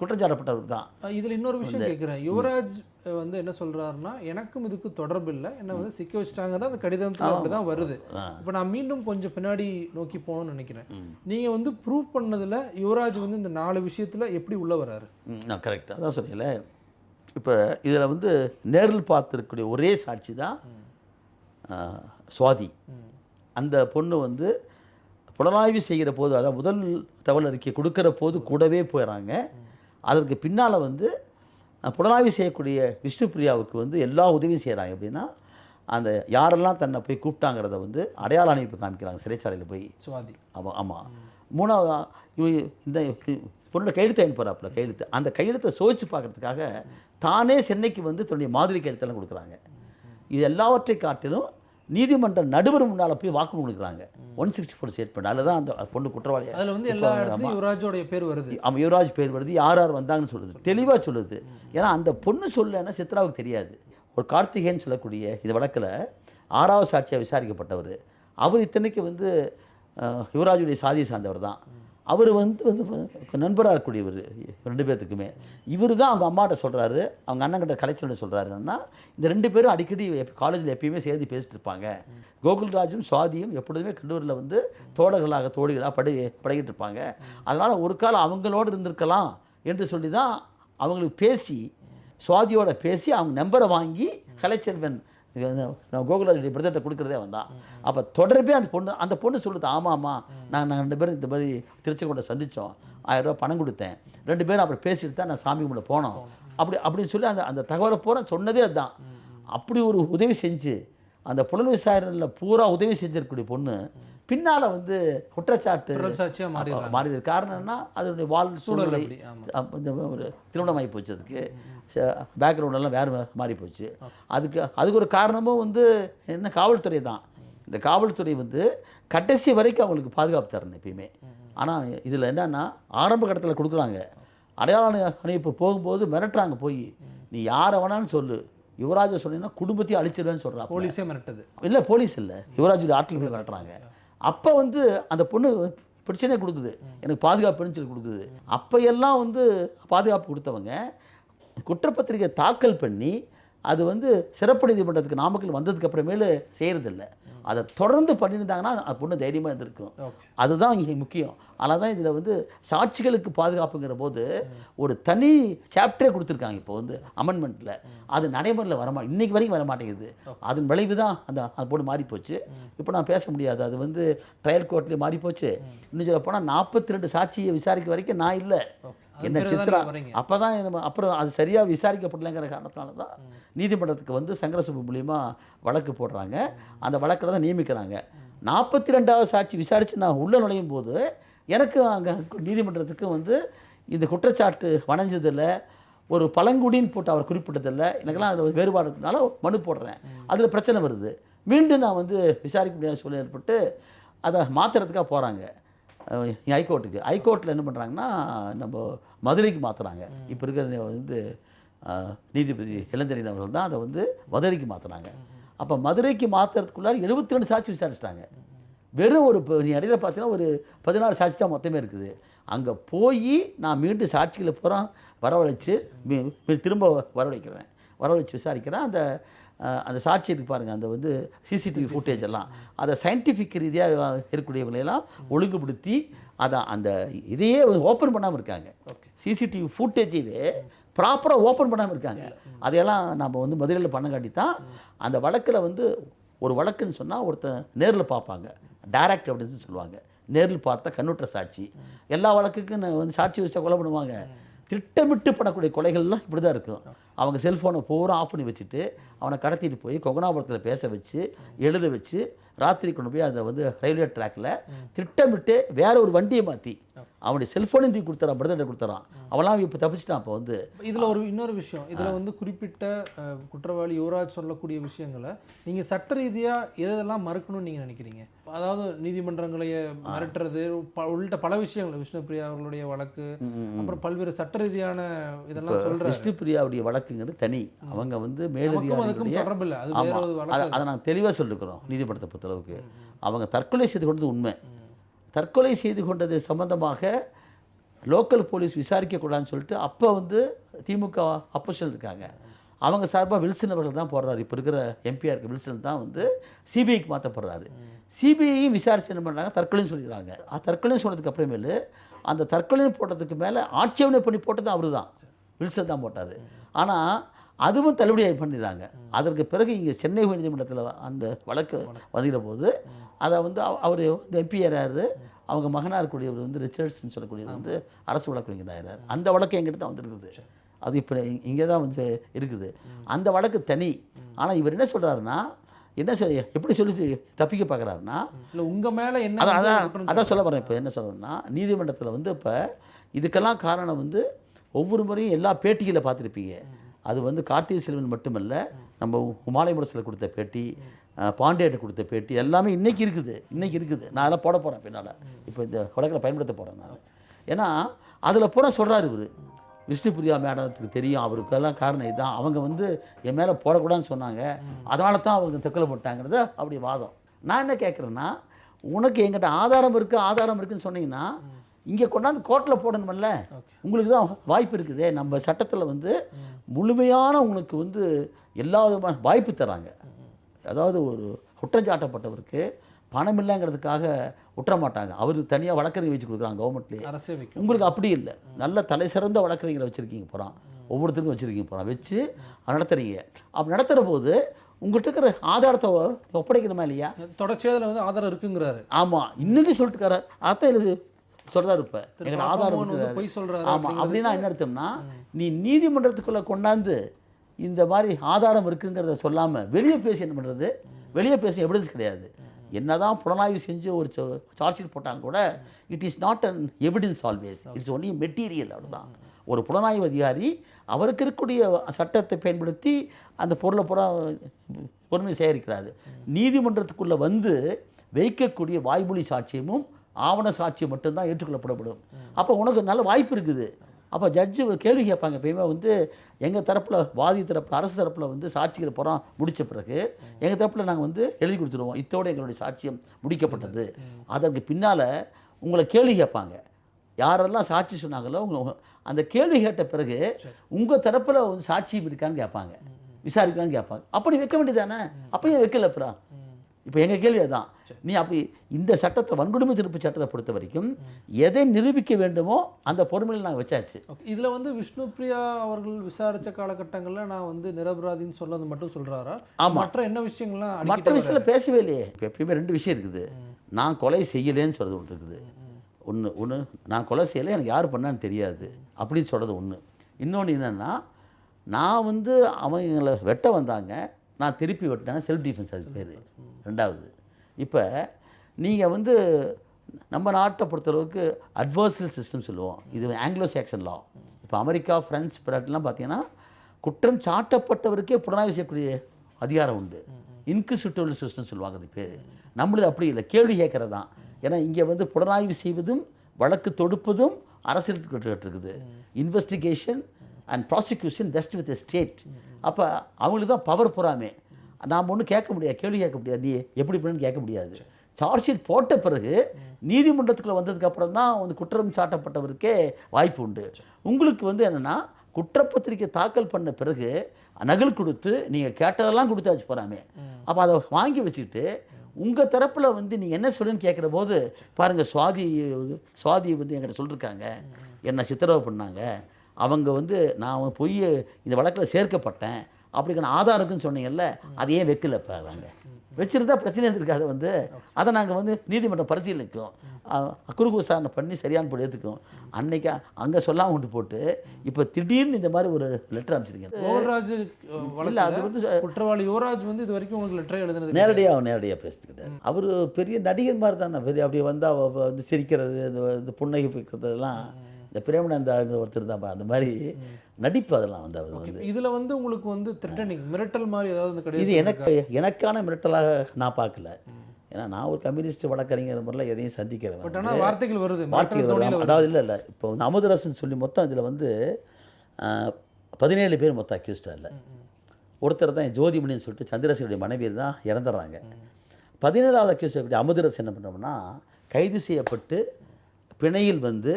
குற்றச்சாட்டப்பட்டவர் தான் இதுல இன்னொரு விஷயம் கேட்குறேன் யுவராஜ் வந்து என்ன சொல்றாருன்னா எனக்கும் இதுக்கு தொடர்பு இல்லை. என்ன வந்து சிக்க வச்சிட்டாங்க அந்த கடிதத்தில் அப்படி தான் வருது. இப்போ நான் மீண்டும் கொஞ்சம் பின்னாடி நோக்கி போகணும்னு நினைக்கிறேன். நீங்க வந்து ப்ரூவ் பண்ணதுல யுவராஜ் வந்து இந்த நாலு விஷயத்துல எப்படி உள்ள வராரு? நான் கரெக்ட் அதான் சொன்னீங்களே இப்போ இதில் வந்து நேரில் பார்த்துருக்கக்கூடிய ஒரே சாட்சி தான் சுவாதி. அந்த பொண்ணு வந்து புலனாய்வு செய்கிற போது அதாவது முதல் தகவல் அறிக்கை கொடுக்கிற போது கூடவே போயிடறாங்க அதற்கு பின்னால் வந்து புலனாய்வு செய்யக்கூடிய விஷ்ணுபிரியாவுக்கு வந்து எல்லா உதவியும் செய்கிறாங்க எப்படின்னா அந்த யாரெல்லாம் தன்னை போய் கூப்பிட்டாங்கிறத வந்து அடையாள அணைப்பு காமிக்கிறாங்க சிறைச்சாலையில் போய். சுவாதி. ஆமாம் ஆமாம் மூணாவது இவ இந்த பொண்ணோட கையெழுத்து வாங்கி போகிறாப்புல கையெழுத்து. அந்த கையெழுத்தை சோதிச்சு பார்க்கறதுக்காக தானே சென்னைக்கு வந்து தன்னுடைய மாதிரி கையெழுத்தெல்லாம் கொடுக்குறாங்க. இது எல்லாவற்றை காட்டிலும் நீதிமன்ற நடுவர் முன்னால் போய் வாக்குமூலம் கொடுக்குறாங்க. ஒன் சிக்ஸ்டி ஃபோர் ஸ்டேட்மெண்ட் அதில் தான் அந்த பொண்ணு குற்றவாளி அதுல வந்து எல்லா இடத்துலயும் யுவராஜோடைய பேர் வருது. அவன் யுவராஜ் பேர் வருது. யார் யார் வந்தாங்கன்னு சொல்லுது. தெளிவாக சொல்லுது ஏன்னா அந்த பொண்ணு சொல்லலைன்னா சித்ராவுக்கு தெரியாது. ஒரு கார்த்திகேயன் சொல்லக்கூடிய இது வழக்கில் ஆறாவது சாட்சியாக விசாரிக்கப்பட்டவர். அவர் இத்தனைக்கு வந்து யுவராஜுடைய சாதியை சார்ந்தவர் தான் அவர் வந்து வந்து நண்பராக இருக்கக்கூடியவர் ரெண்டு பேர்த்துக்குமே. இவர் தான் அவங்க அம்மாட்ட சொல்கிறாரு அவங்க அண்ணங்கிட்ட கலைச்சல்னு சொல்கிறாருன்னா இந்த ரெண்டு பேரும் அடிக்கடி காலேஜில் எப்பயுமே சேர்ந்து பேசிட்டு இருப்பாங்க. கோகுல்ராஜும் சுவாதியும் எப்பொழுதுமே கல்லூரியில் வந்து தோழர்களாக தோழிகளாக படி பழகிட்டு இருப்பாங்க. அதனால் ஒரு காலம் அவங்களோடு இருந்திருக்கலாம் என்று சொல்லி தான் அவங்களுக்கு பேசி சுவாதியோட பேசி அவங்க நம்பரை வாங்கி கலைச்செல்வன் நான் கோகுலாஜுடைய பிரதர்கிட்ட கொடுக்குறதே வந்தான் அப்போ தொடர்பே அந்த பொண்ணு அந்த பொண்ணு சொல்லுது ஆமாம் ஆமாம் நாங்கள் ரெண்டு பேரும் இந்த மாதிரி திருச்செங்கோட்டை சந்தித்தோம் ஆயிரம் ரூபாய் பணம் கொடுத்தேன். ரெண்டு பேரும் அப்புறம் பேசிட்டு தான் நான் சாமி கும்பிட போனோம். அப்படி அப்படின்னு சொல்லி அந்த அந்த தகவலை பூரா சொன்னதே அதுதான். அப்படி ஒரு உதவி செஞ்சு அந்த புலன் விசாரணையில் பூரா உதவி செஞ்சிருக்கக்கூடிய பொண்ணு பின்னால் வந்து குற்றச்சாட்டு சாட்சியா மாறிடுறாங்க. மாறியது காரணம் என்ன அதனுடைய வாழ் சூழ்நிலை இந்த ஒரு திருமணம் ஆகி போச்சு அதுக்கு. பேக்ரவுண்டெல்லாம் வேறு மாறி போச்சு. அதுக்கு அதுக்கு ஒரு காரணமும் வந்து என்ன காவல்துறை தான். இந்த காவல்துறை வந்து கடைசி வரைக்கும் அவங்களுக்கு பாதுகாப்பு தரணும் எப்பயுமே. ஆனால் இதில் என்னன்னா ஆரம்ப கட்டத்தில் கொடுக்குறாங்க. அடையாள அணை- அணைப்பு போகும்போது மிரட்டுறாங்க போய். நீ யாரை வேணாலும் சொல்லு. யுவராஜை சொன்னீங்கன்னா குடும்பத்தையும் அழிச்சிடுவேன்னு சொல்கிறா போலீஸே மிரட்டுது. இல்லை போலீஸ் இல்லை. யுவராஜுடைய ஆட்கள் போய் காட்டுறாங்க அப்போ வந்து அந்த பொண்ணு பிரச்சனை கொடுக்குது. எனக்கு பாதுகாப்புன்னு சொல்லி கொடுக்குது. அப்போ எல்லாம் வந்து பாதுகாப்பு கொடுத்தவங்க குற்றப்பத்திரிகை தாக்கல் பண்ணி அது வந்து சிறப்பு நீதிமன்றத்துக்கு நாமக்கல் வந்ததுக்கு அப்புறமேலு செய்கிறதில்ல அதை தொடர்ந்து பண்ணியிருந்தாங்கன்னா அந்த பொண்ணு தைரியமாக இருந்திருக்கும். அதுதான் இங்கே முக்கியம். ஆனால் தான் இதில் வந்து சாட்சிகளுக்கு பாதுகாப்புங்கிற போது ஒரு தனி சாப்டரே கொடுத்துருக்காங்க இப்போ வந்து அமெண்ட்மெண்ட்டில் அது நடைமுறையில் வரமா இன்னைக்கு வரைக்கும் வர மாட்டேங்குது அதன் விளைவு தான் அந்த அந்த பொண்ணு மாறி போச்சு இப்போ நான் பேச முடியாது. அது வந்து ட்ரையல் கோர்ட்லேயே மாறி போச்சு இன்னும் சொல்ல போனால் நாற்பத்தி ரெண்டு சாட்சியை விசாரிக்க வரைக்கும் நான் இல்லை. அது என்ன சித்ரா அப்போ தான் அப்புறம் அது சரியாக விசாரிக்கப்படலைங்கிற காரணத்தினால தான் நீதிமன்றத்துக்கு வந்து சங்கரசபை மூலியமா வழக்கு போடுறாங்க. அந்த வழக்கில் தான் நியமிக்கிறாங்க. நாற்பத்தி ரெண்டாவது சாட்சி விசாரித்து நான் உள்ளே நுழையும் போது எனக்கு அங்கே நீதிமன்றத்துக்கு வந்து இந்த குற்றச்சாட்டு வணைஞ்சதில்ல. ஒரு பழங்குடின்னு போட்டு அவர் குறிப்பிட்டதில்லை. எனக்கெல்லாம் அதில் வேறுபாடு இருக்கனால மனு போடுறேன். அதில் பிரச்சனை வருது. மீண்டும் நான் வந்து விசாரிக்க முடியாத சூழ்நிலை ஏற்பட்டு அதை மாற்றுறதுக்காக போகிறாங்க ஹைகோர்ட்டுக்கு. ஹைகோர்ட்டில் என்ன பண்ணுறாங்கன்னா நம்ம மதுரைக்கு மாற்றுறாங்க இப்போ இருக்கிற வந்து நீதிபதி இளந்தரின் அவர்கள் தான் அதை வந்து மதுரைக்கு மாற்றுறாங்க அப்போ மதுரைக்கு மாற்றுறதுக்குள்ளார எழுபத்தி ரெண்டு சாட்சி விசாரிச்சிட்டாங்க. வெறும் ஒரு இப்போ நீ இடையில பார்த்தீங்கன்னா ஒரு பதினாறு சாட்சி தான் மொத்தமே இருக்குது. அங்கே போய் நான் மீண்டும் சாட்சிகளை பூரா வரவழைச்சு திரும்ப வரவழைக்கிறேன். வரவழைச்சு விசாரிக்கிறேன். அந்த அந்த சாட்சி இருக்கு பாருங்கள் அந்த வந்து சிசிடிவி ஃபுட்டேஜ் எல்லாம். அதை சயின்டிஃபிக் ரீதியாக இருக்கக்கூடியவங்களையெல்லாம் ஒழுங்குபடுத்தி அதை அந்த இதையே ஓப்பன் பண்ணாமல் இருக்காங்க. ஓகே சிசிடிவி ஃபுட்டேஜையே ப்ராப்பராக ஓப்பன் பண்ணாமல் இருக்காங்க. அதையெல்லாம் நம்ம வந்து மதுரையில் பண்ணங்காட்டி தான் அந்த வழக்கில் வந்து ஒரு வழக்குன்னு சொன்னால் ஒருத்தன் நேரில் பார்ப்பாங்க. டைரக்ட் அப்படின்னு சொல்லுவாங்க. நேரில் பார்த்தா கண்ணுற்ற சாட்சி. எல்லா வழக்குக்கும் வந்து சாட்சி வச்சா கொலை பண்ணுவாங்க. திட்டமிட்டு பண்ணக்கூடிய கொலைகள்லாம் இப்படி தான் இருக்கும் அவங்க செல்ஃபோனை பூரா ஆஃப் பண்ணி வச்சுட்டு அவனை கடத்திட்டு போய் கொங்கனாபுரத்தில் பேச வச்சு எழுத வச்சு ராத்திரி கொண்டு போய் அதை வந்து ரயில்வே ட்ராக்கில் திட்டமிட்டு வேற ஒரு வண்டியை மாற்றி அவனுடைய செல்ஃபோனையும் தூக்கி கொடுத்துறான் பிரதர்கிட்ட கொடுத்துறான். அவன்லாம் இப்போ தப்பிச்சிட்டான் அப்போ வந்து இதுல ஒரு இன்னொரு விஷயம். இதுல வந்து குறிப்பிட்ட குற்றவாளி யுவராஜ் சொல்லக்கூடிய விஷயங்களை நீங்க சட்ட ரீதியா எதெல்லாம் மறுக்கணும்னு நீங்க நினைக்கிறீங்க? அதாவது நீதிமன்றங்களை மிரட்டுறது உள்ளிட்ட பல விஷயங்கள். விஷ்ணுபிரியா அவர்களுடைய வழக்கு அப்புறம் பல்வேறு சட்ட ரீதியான இதெல்லாம் சொல்றாரு. விஷ்ணுபிரியாவுடைய வழக்குங்கிறது தனி. அவங்க வந்து மேலதிகாரிகளுடைய தொடர்பு இல்லை. அது அதை நாங்கள் தெளிவாக சொல்லிருக்கிறோம் நீதிமன்றத்தை பொறுத்தளவுக்கு அவங்க தற்கொலை செய்து கொண்டது உண்மை. தற்கொலை செய்து கொண்டது சம்பந்தமாக லோக்கல் போலீஸ் விசாரிக்கக்கூடாதுன்னு சொல்லிட்டு அப்போ வந்து திமுக அப்போசிஷன் இருக்காங்க. அவங்க சார்பாக வில்சன் அவர்கள் தான் போடுறாரு. இப்போ இருக்கிற எம்பியாக இருக்க வில்சன் தான் வந்து சிபிஐக்கு மாற்றப்படுறாரு சிபிஐயும் விசாரிச்சு என்ன பண்ணுறாங்க தற்கொலைன்னு சொல்லிடுறாங்க. தற்கொலைன்னு சொன்னதுக்கு அப்புறமேலு அந்த தற்கொலைன்னு போட்டதுக்கு மேலே ஆட்சேபனை பண்ணி போட்டது அவர் தான் வில்சன் தான் போட்டார். ஆனால் அதுவும் தள்ளுபடி பண்ணிடுறாங்க. அதற்கு பிறகு இங்கே சென்னை உயர்நீதிமன்றத்தில் அந்த வழக்கு வருகிற போது அதை வந்து அவர் வந்து எம்பி ஆறாரு. அவங்க மகனாக இருக்கக்கூடியவர் வந்து ரிச்சர்ட்ஸ்னு சொல்லக்கூடியவர் வந்து அரசு வழக்கறிஞராகிறார் அந்த வழக்கு எங்கிட்ட தான் வந்திருக்குது. அது இப்போ இங்கே தான் வந்து இருக்குது. அந்த வழக்கு தனி. ஆனால் இவர் என்ன சொல்கிறாருன்னா என்ன செய்ய எப்படி சொல்லி தப்பிக்க பார்க்குறாருன்னா இல்ல உங்க மேல என்ன அதான் அதான் சொல்ல வரேன். இப்போ என்ன சொல்கிறேன்னா நீதிமன்றத்தில் வந்து இப்போ இதுக்கெல்லாம் காரணம் வந்து ஒவ்வொரு முறையும் எல்லா பேட்டிகளை பார்த்துருப்பீங்க. அது வந்து கார்த்திகை செல்வன் மட்டுமல்ல நம்ம உமாலை முரசில் கொடுத்த பேட்டி அஹ், பாண்டியர்கிட்ட கொடுத்த பேட்டி எல்லாமே இன்னைக்கு இருக்குது இன்னைக்கு இருக்குது. நான் அதெல்லாம் போட போகிறேன் பின்னால். இப்போ இந்த வழக்கில் பயன்படுத்த போகிறேன் நான். ஏன்னா அதில் பூரா சொல்கிறாரு இவர். விஷ்ணுபிரியா மேடத்துக்கு தெரியும் அவருக்கெல்லாம் காரணம் இதுதான். அவங்க வந்து என் மேலே போடக்கூடாதுன்னு சொன்னாங்க. அதனால தான் அவங்க தற்கொலை போட்டாங்கிறது அப்படி வாதம். நான் என்ன கேட்குறேன்னா உனக்கு எங்கிட்ட ஆதாரம் இருக்குது ஆதாரம் இருக்குன்னு சொன்னீங்கன்னா இங்கே கொண்டாந்து கோர்ட்டில் போடணுமில்ல? உங்களுக்கு தான் வாய்ப்பு இருக்குதே. நம்ம சட்டத்தில் வந்து முழுமையான உங்களுக்கு வந்து எல்லா விதமான வாய்ப்பு தராங்க. அதாவது ஒரு குற்றஞ்சாட்டப்பட்டவருக்கு பணம் இல்லைங்கிறதுக்காக விட்டுற மாட்டாங்க அவருக்கு தனியாக வழக்கறிஞர் வச்சு கொடுக்குறாங்க கவர்மெண்ட்லேயே உங்களுக்கு அப்படி இல்லை. நல்ல தலை சிறந்த வழக்கறிஞரை வச்சுருக்கீங்க போகிறான் ஒவ்வொருத்தருக்கும் வச்சுருக்கீங்க போகிறான் வச்சு நடத்துறீங்க. அப்படி நடத்துகிற போது உங்கள்கிட்ட இருக்கிற ஆதாரத்தை ஒப்படைக்கணுமா இல்லையா? தொடர்ச்சியா அதுல வந்து ஆதாரம் இருக்குங்கிறாரு. ஆமாம் இன்னைக்கு சொல்லிட்டுக்கார அர்த்தம் இது சொல்கிறாரு இப்போ. பாப்பா ஆதாரம் ஆமாம் அப்படின்னா என்ன அர்த்தம்னா நீ நீதிமன்றத்துக்குள்ளே கொண்டாந்து இந்த மாதிரி ஆதாரம் இருக்குங்கிறத சொல்லாமல் வெளியே பேசி என்ன பண்ணுறது வெளியே பேச எவிடன்ஸ் கிடையாது. என்னதான் புலனாய்வு செஞ்சு ஒரு சார்ஜ் ஷீட் போட்டாங்க கூட it is not an evidence always it's only material அவ்வளோதான் ஒரு புலனாய்வு அதிகாரி அவருக்கு இருக்கக்கூடிய சட்டத்தை பயன்படுத்தி அந்த பொருளை பூரா பொறுமை சேகரிக்கிறாரு. நீதிமன்றத்துக்குள்ளே வந்து வைக்கக்கூடிய வாய்மொழி சாட்சியமும் ஆவண சாட்சி மட்டும்தான் ஏற்றுக்கொள்ளப்படப்படும். அப்போ உனக்கு நல்ல வாய்ப்பு இருக்குது. அப்போ ஜட்ஜு கேள்வி கேட்பாங்க. எப்பயுமே வந்து எங்கள் தரப்பில் வாதி தரப்பில் அரசு தரப்பில் வந்து சாட்சிகளை புறம் முடித்த பிறகு எங்கள் தரப்பில் நாங்கள் வந்து எழுதி கொடுத்துருவோம். இத்தோடு எங்களுடைய சாட்சியம் முடிக்கப்பட்டது. அதற்கு பின்னால் உங்களை கேள்வி கேட்பாங்க. யாரெல்லாம் சாட்சி சொன்னாங்களோ உங்க அந்த கேள்வி கேட்ட பிறகு உங்கள் தரப்பில் வந்து சாட்சியம் இருக்கான்னு கேட்பாங்க. விசாரிக்கலான்னு கேட்பாங்க. அப்படி வைக்க வேண்டியதானே அப்போ ஏன் வைக்கல அப்புறம். இப்போ எங்கள் கேள்வி அதுதான் நீ அப்படி இந்த சட்டத்தை வன்கொடுமை திருப்பு சட்டத்தை பொறுத்த வரைக்கும் எதை நிரூபிக்க வேண்டுமோ அந்த பொறுமையில் நாங்கள் வச்சாச்சு. இதில் வந்து விஷ்ணுபிரியா அவர்கள் விசாரித்த காலகட்டங்களில் நான் வந்து நிரபராதின்னு சொன்னது மட்டும் சொல்கிறாரா ஆமா. மற்ற என்ன விஷயங்கள்லாம் மற்ற விஷயத்தில் பேசவே இல்லையே. எப்பயுமே ரெண்டு விஷயம் இருக்குது. நான் கொலை செய்யலேன்னு சொல்கிறது ஒன்று இருக்குது. ஒன்று ஒன்று நான் கொலை செய்யலை எனக்கு யார் பண்ணான்னு தெரியாது அப்படின்னு சொல்கிறது ஒன்று இன்னொன்று என்னென்னா நான் வந்து அவங்களை வெட்ட வந்தாங்க. நான் திருப்பி வெட்டினேன் செல்ஃப் டிஃபென்ஸ் அது பேர். ரெண்டாவது. இப்போ நீங்கள் வந்து நம்ம நாட்டை பொறுத்தளவுக்கு அட்வர்சல் சிஸ்டம் சொல்லுவோம். இது ஆங்கிலோ சேக்ஷன் லா இப்போ அமெரிக்கா ஃப்ரான்ஸ் பிராட்லாம் பார்த்தீங்கன்னா குற்றம் சாட்டப்பட்டவருக்கே புலனாய்வு செய்யக்கூடிய அதிகாரம் உண்டு. இன்குசிட்டபிள் சிஸ்டம் சொல்லுவாங்க அது பேர். நம்மளது அப்படி இல்லை. கேள்வி கேட்கறது தான் ஏன்னா இங்கே வந்து புலனாய்வு செய்வதும் வழக்கு தொடுப்பதும் அரசியல் இருக்குது investigation and prosecution vest with state அப்போ அவங்களுக்கு தான் பவர் புறாமே. நாம் ஒன்றும் கேட்க முடியாது கேள்வி கேட்க முடியாது. நீ எப்படி பண்ணுன்னு கேட்க முடியாது. சார்ஜ் ஷீட் போட்ட பிறகு நீதிமன்றத்துக்குள்ளே வந்ததுக்கப்புறம் தான் வந்து குற்றம் சாட்டப்பட்டவருக்கே வாய்ப்பு உண்டு. உங்களுக்கு வந்து என்னென்னா குற்றப்பத்திரிக்கை தாக்கல் பண்ண பிறகு நகல் கொடுத்து நீங்கள் கேட்டதெல்லாம் கொடுத்தாச்சு போகிறாமே அப்போ அதை வாங்கி வச்சுக்கிட்டு உங்கள் தரப்பில் வந்து நீங்கள் என்ன சொல்லுன்னு கேட்குற போது பாருங்கள் சுவாதி சுவாதி வந்து என்கிட்ட சொல்லியிருக்காங்க என்னை சித்திரவதை பண்ணாங்க. அவங்க வந்து நான் பொய் இந்த வழக்கில் சேர்க்கப்பட்டேன். அப்படிங்கிற ஆதாரம் இருக்குன்னு சொன்னீங்கல்ல அதை ஏன் வைக்கல இப்போ அவங்க? வச்சிருந்தா பிரச்சனை இருந்திருக்காது வந்து. அதை நாங்கள் வந்து நீதிமன்றம் பரிசீலிக்கும். குறுக்கு விசாரணை பண்ணி சரியான படி எடுத்துக்கும் அன்னைக்கு அங்கே சொல்லாம கொண்டு போட்டு இப்போ திடீர்னு இந்த மாதிரி ஒரு லெட்டர் அமைச்சிருக்கீங்க யுவராஜ் இல்லை அது வந்து குற்றவாளி யுவராஜ் வந்து இது வரைக்கும் உங்களுக்கு லெட்டர் எழுதுனது நேரடியாக அவர் நேரடியாக பேசிக்கிட்டார். அவர் பெரிய நடிகர் மாதிரி தானே பெரிய அப்படி வந்தால் வந்து சிரிக்கிறது இந்த புன்னகை பிக்கிறதெல்லாம் இந்த பிரேமநந்தாங்கிற ஒருத்தர் தான் அந்த மாதிரி நடிப்பு அதெல்லாம் வந்து அவர் வந்து இதுல வந்து உங்களுக்கு வந்து த்ரெட்டனிங் மிரட்டல் மாதிரி ஏதாவது இந்த இது எனக்கு எனக்கான மிரட்டலாக நான் பார்க்கல. ஏன்னா நான் ஒரு கம்யூனிஸ்ட் வழக்கறிஞர் முறையில் எதையும் சந்திக்கிறேன் பட் ஆனா வார்த்தைகள் வருது வார்த்தை மிரட்டல் வருது. அதாவது இல்லை இல்லை. இப்போ வந்து அமுதரசன் சொல்லி மொத்தம் இதில் வந்து பதினேழு பேர் மொத்தம் அக்யூஸ்டாக இல்லை. ஒருத்தர் தான் ஜோதிமணின்னு சொல்லிட்டு சந்திரசேனுடைய மனைவி தான் இறந்துடுறாங்க பதினேழாவது அக்யூஸ்ட் எப்படி அமுதரசன் என்ன பண்ணோம்னா கைது செய்யப்பட்டு பிணையில் வந்து